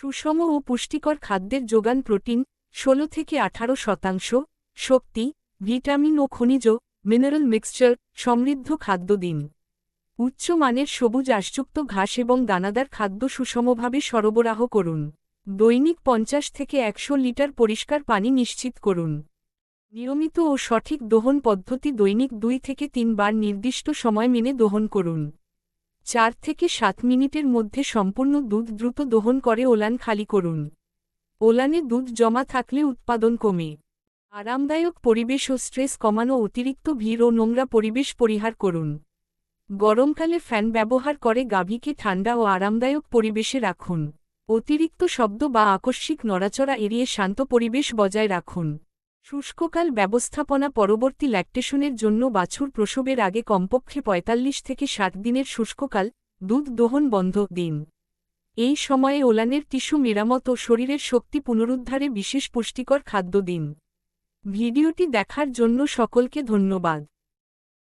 সুষম ও পুষ্টিকর খাদ্যের যোগান প্রোটিন, ষোলো থেকে আঠারো শতাংশ, শক্তি, ভিটামিন ও খনিজ, মিনারেল মিক্সচার, সমৃদ্ধ খাদ্য দিন উচ্চমানের সবুজ আশযুক্ত ঘাস এবং দানাদার খাদ্য সুষমভাবে সরবরাহ করুন। দৈনিক পঞ্চাশ থেকে একশো লিটার পরিষ্কার পানি নিশ্চিত করুন। নিয়মিত ও সঠিক দহন পদ্ধতি দৈনিক দুই থেকে তিনবার নির্দিষ্ট সময় মেনে দহন করুন। চার থেকে সাত মিনিটের মধ্যে সম্পূর্ণ দুধ দ্রুত দহন করে ওলান খালি করুন। ওলানে দুধ জমা থাকলে উৎপাদন কমে। আরামদায়ক পরিবেশ ও স্ট্রেস কমানো অতিরিক্ত ভিড় ও নোংরা পরিবেশ পরিহার করুন। গরমকালে ফ্যান ব্যবহার করে গাভীকে ঠান্ডা ও আরামদায়ক পরিবেশে রাখুন। অতিরিক্ত শব্দ বা আকস্মিক নড়াচড়া এড়িয়ে শান্ত পরিবেশ বজায় রাখুন। শুষ্ককাল ব্যবস্থাপনা পরবর্তী ল্যাকটেশনের জন্য বাছুর প্রসবের আগে কমপক্ষে ৪৫ থেকে ষাট দিনের শুষ্ককাল, দুধ দোহন বন্ধ দিন। এই সময়ে ওলানের টিস্যু মেরামত ও শরীরের শক্তি পুনরুদ্ধারে বিশেষ পুষ্টিকর খাদ্য দিন। ভিডিওটি দেখার জন্য সকলকে ধন্যবাদ।